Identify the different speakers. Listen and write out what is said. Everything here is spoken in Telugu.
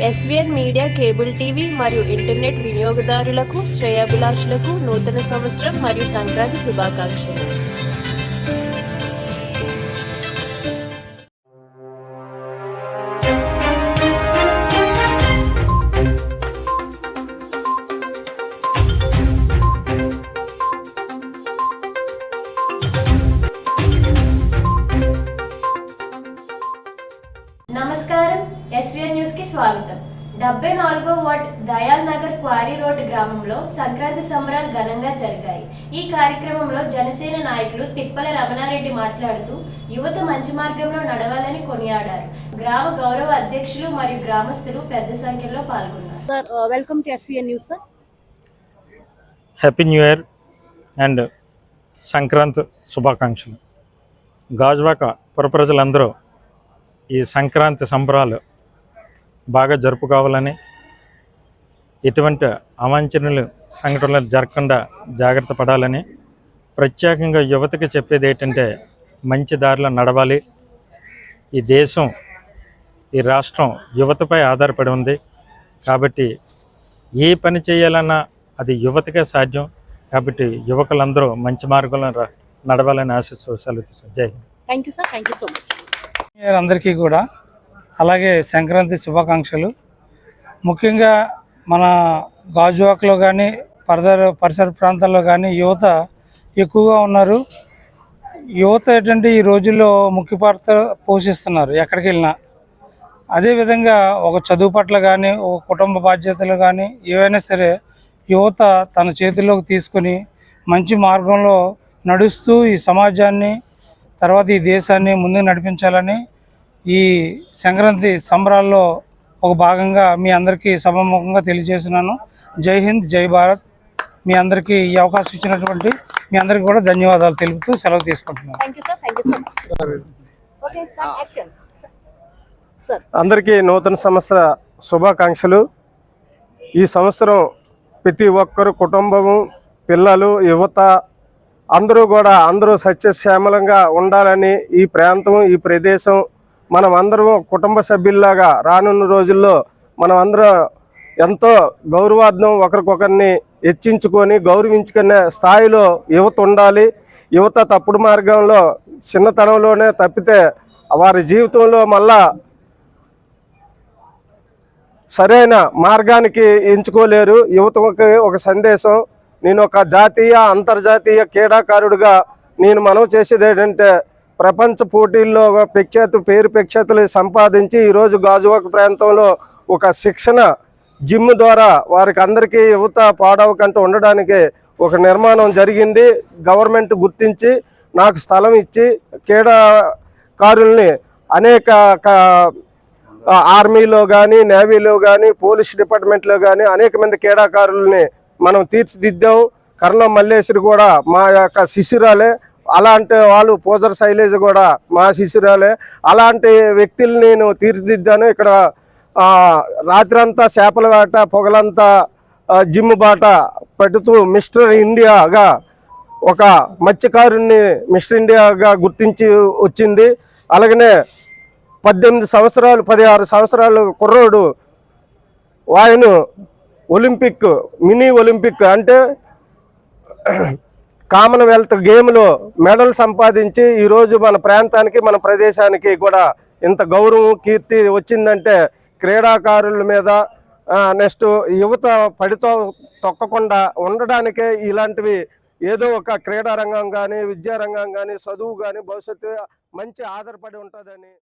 Speaker 1: ఎస్విఎన్ మీడియా కేబుల్ టీవీ మరియు ఇంటర్నెట్ వినియోగదారులకు శ్రేయాభిలాషులకు నూతన సంవత్సరం మరియు సంక్రాంతి శుభాకాంక్షలు. డెబ్బై నాలుగో ward Dayal Nagar quarry road గ్రామంలో సంక్రాంతి సంబరాలు ఘనంగా జరిగాయి. ఈ కార్యక్రమంలో జనసేన నాయకులు తిప్పల రమణారెడ్డి మాట్లాడుతూ యువత మంచి మార్గంలో నడవాలని కొనియాడారు. గ్రామ గౌరవ అధ్యక్షులు మరియు గ్రామస్తులు పెద్ద సంఖ్యలో పాల్గొన్నారు.
Speaker 2: To SVN News, sir.
Speaker 3: Happy new year and Sankranti శుభాకాంక్షలు గాజువాక పుర ప్రజలందరూ ఈ సంక్రాంతి సంబరాలు బాగా జరుపుకోవాలని ఎటువంటి అవాంఛనీయులు సంఘటనలు జరగకుండా జాగ్రత్త పడాలని ప్రత్యేకంగా యువతకి చెప్పేది ఏంటంటే మంచి దారిలో నడవాలి ఈ దేశం ఈ రాష్ట్రం యువతపై ఆధారపడి ఉంది కాబట్టి ఏ పని చేయాలన్నా అది యువతకే సాధ్యం కాబట్టి యువకులందరూ మంచి మార్గంలో నడవాలని ఆశిస్తూ సెలవు. జై
Speaker 2: you, sir. Thank you so much.
Speaker 4: Year అందరికీ కూడా అలాగే సంక్రాంతి శుభాకాంక్షలు. ముఖ్యంగా మన గాజువాక్లో కానీ పరిసర పరిసర ప్రాంతాల్లో కానీ యువత ఎక్కువగా ఉన్నారు. యువత ఏంటంటే ఈ రోజుల్లో ముఖ్య పాత్ర పోషిస్తున్నారు ఎక్కడికి వెళ్ళినా. అదేవిధంగా ఒక చదువు పట్ల కానీ ఒక కుటుంబ బాధ్యతలు కానీ ఏవైనా సరే యువత తన చేతుల్లోకి తీసుకొని మంచి మార్గంలో నడుస్తూ ఈ సమాజాన్ని తర్వాత ఈ దేశాన్ని ముందుకు నడిపించాలని ఈ సంక్రాంతి సంబరాల్లో ఒక భాగంగా మీ అందరికీ సభాముఖంగా తెలియజేస్తున్నాను. జై హింద్ జై భారత్. మీ అందరికీ ఈ అవకాశం ఇచ్చినటువంటి మీ అందరికీ కూడా ధన్యవాదాలు తెలుపుతూ సెలవు తీసుకుంటున్నాను.
Speaker 2: Sir,
Speaker 5: అందరికీ నూతన సంవత్సర శుభాకాంక్షలు. ఈ సంవత్సరం ప్రతి ఒక్కరు కుటుంబము పిల్లలు యువత అందరూ కూడా అందరూ సత్యశ్యామలంగా ఉండాలని ఈ ప్రాంతం ఈ ప్రదేశం మనం అందరం కుటుంబ సభ్యుల్లాగా రానున్న రోజుల్లో మనం అందరం ఎంతో గౌరవార్థం ఒకరికొకరిని హెచ్చించుకొని గౌరవించుకునే స్థాయిలో యువత ఉండాలి. యువత తప్పుడు మార్గంలో చిన్నతనంలోనే తప్పితే వారి జీవితంలో మళ్ళా సరైన మార్గానికి ఎంచుకోలేరు. యువతకి ఒక సందేశం నేను ఒక జాతీయ అంతర్జాతీయ క్రీడాకారుడిగా నేను మనవి చేసేది ఏంటంటే ప్రపంచ పోటీల్లో ప్రఖ్యాత పేరు ప్రఖ్యాతులు సంపాదించి ఈరోజు గాజువాక ప్రాంతంలో ఒక శిక్షణ జిమ్ ద్వారా వారికి అందరికీ యువత పాడవకంటూ ఉండడానికి ఒక నిర్మాణం జరిగింది. గవర్నమెంట్ గుర్తించి నాకు స్థలం ఇచ్చి క్రీడాకారుల్ని అనేక ఆర్మీలో కానీ నేవీలో కానీ పోలీస్ డిపార్ట్మెంట్లో కానీ అనేక మంది క్రీడాకారుల్ని మనం తీర్చిదిద్దాం. కర్ణం మల్లేశ్వరి కూడా మా యొక్క శిశురాలే అలాంటి వాళ్ళు పూజర్ శైలేజ్ కూడా మా శిశురాలే అలాంటి వ్యక్తులు నేను తీర్చిదిద్దాను. ఇక్కడ రాత్రంతా చేపల వేట పొగలంతా జిమ్ బాట పెడుతూ మిస్టర్ ఇండియాగా ఒక మత్స్యకారుణ్ణి మిస్టర్ ఇండియాగా గుర్తించి వచ్చింది. అలాగనే పద్దెనిమిది సంవత్సరాలు పదిహారు సంవత్సరాలు కుర్రోడు ఆయన ఒలింపిక్ మినీ ఒలింపిక్ అంటే కామన్వెల్త్ గేమ్లో మెడల్ సంపాదించి ఈరోజు మన ప్రాంతానికి మన ప్రదేశానికి కూడా ఇంత గౌరవం కీర్తి వచ్చిందంటే క్రీడాకారుల మీద నెక్స్ట్ యువత పడితో తొక్కకుండా ఉండడానికే ఇలాంటివి ఏదో ఒక క్రీడారంగం కానీ విద్యారంగం కానీ చదువు కానీ భవిష్యత్తు మంచి ఆధారపడి ఉంటుందని